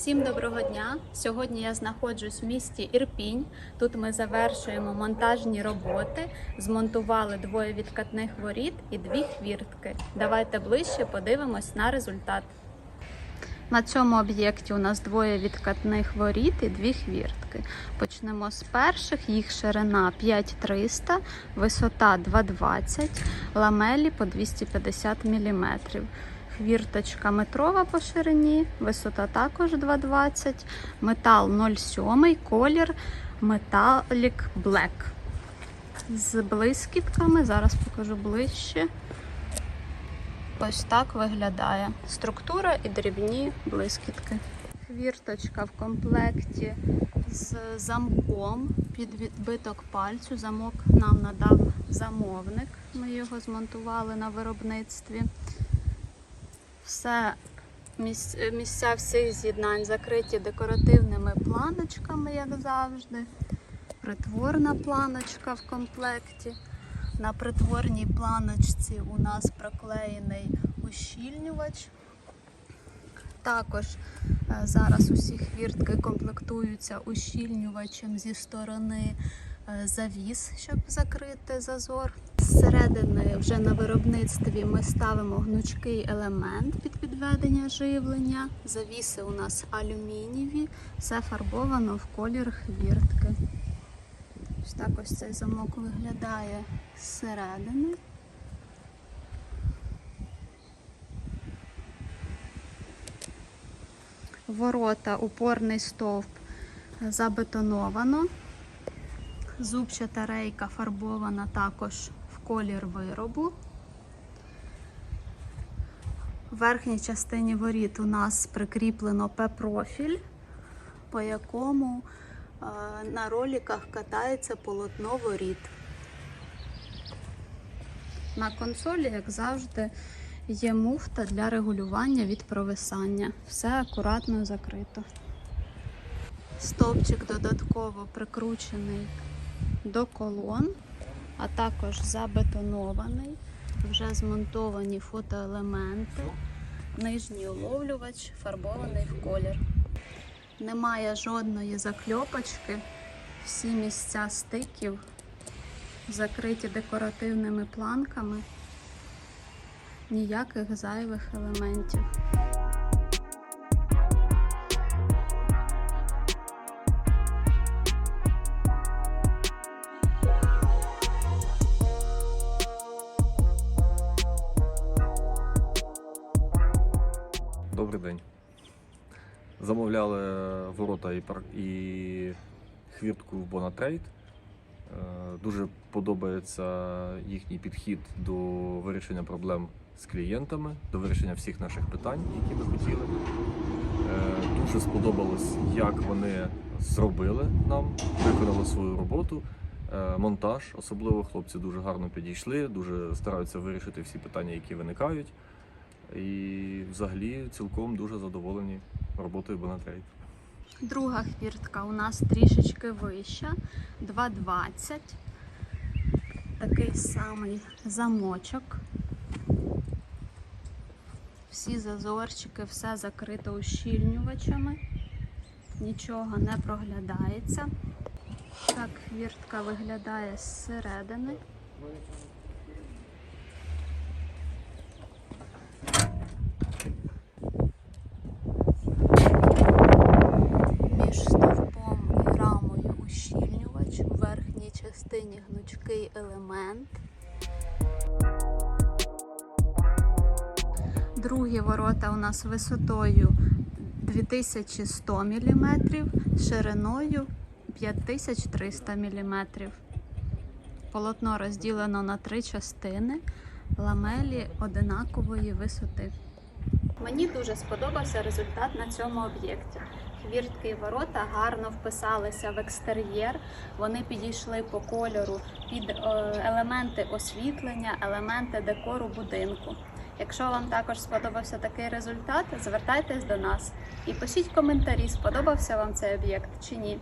Всім доброго дня! Сьогодні я знаходжусь в місті Ірпінь. Тут ми завершуємо монтажні роботи, змонтували двоє відкатних воріт і дві хвіртки. Давайте ближче подивимось на результат. На цьому об'єкті у нас двоє відкатних воріт і дві хвіртки. Почнемо з перших. Їх ширина 5300, висота 220, ламелі по 250 мм. Хвірточка метрова по ширині, висота також 2,20, метал 0,7, колір Metallic Black. З блискітками, зараз покажу ближче. Ось так виглядає структура і дрібні блискітки. Хвірточка в комплекті з замком під відбиток пальцю. Замок нам надав замовник. Ми його змонтували на виробництві. Все місць- місця всіх з'єднань закриті декоративними планочками, як завжди. Притворна планочка в комплекті. На притворній планочці у нас проклеєний ущільнювач. Також е, зараз усі хвіртки комплектуються ущільнювачем зі сторони е, завіс, щоб закрити зазор. Зсередини вже на виробництві ми ставимо гнучкий елемент під підведення живлення. Завіси у нас алюмінієві, все фарбовано в колір хвіртки. Ось так ось цей замок виглядає зсередини. Ворота, упорний стовп забетоновано. Зубчата рейка фарбована також колір виробу. В верхній частині воріт у нас прикріплено П-профіль, по якому е, на роліках катається полотно воріт. На консолі, як завжди, є муфта для регулювання від провисання. Все акуратно закрито. Стовпчик додатково прикручений до колон, а також забетонований. Вже змонтовані фотоелементи. Нижній уловлювач фарбований в колір. Немає жодної закльопочки. Всі місця стиків закриті декоративними планками. Ніяких зайвих елементів. Добрий день. Замовляли ворота і, і хвіртку в Бонатрейд. Дуже подобається їхній підхід до вирішення проблем з клієнтами, до вирішення всіх наших питань, які ми хотіли. Е, Дуже сподобалось, як вони зробили нам, виконали свою роботу. Е, Монтаж, особливо хлопці дуже гарно підійшли, дуже стараються вирішити всі питання, які виникають. І взагалі цілком дуже задоволені роботою Бонатрейд. Друга хвіртка у нас трішечки вища, 2,20. Такий самий замочок. Всі зазорчики, все закрито ущільнювачами. Нічого не проглядається. Так хвіртка виглядає зсередини. Між стовпом і рамою ущільнювач, у верхній частині гнучкий елемент. Другі ворота у нас висотою 2100 мм, шириною 5300 мм. Полотно розділено на три частини, ламелі одинакової висоти. Мені дуже сподобався результат на цьому об'єкті. Хвіртки і ворота гарно вписалися в екстер'єр. Вони підійшли по кольору під е, елементи освітлення, елементи декору будинку. Якщо вам також сподобався такий результат, звертайтесь до нас і пишіть коментарі, сподобався вам цей об'єкт чи ні.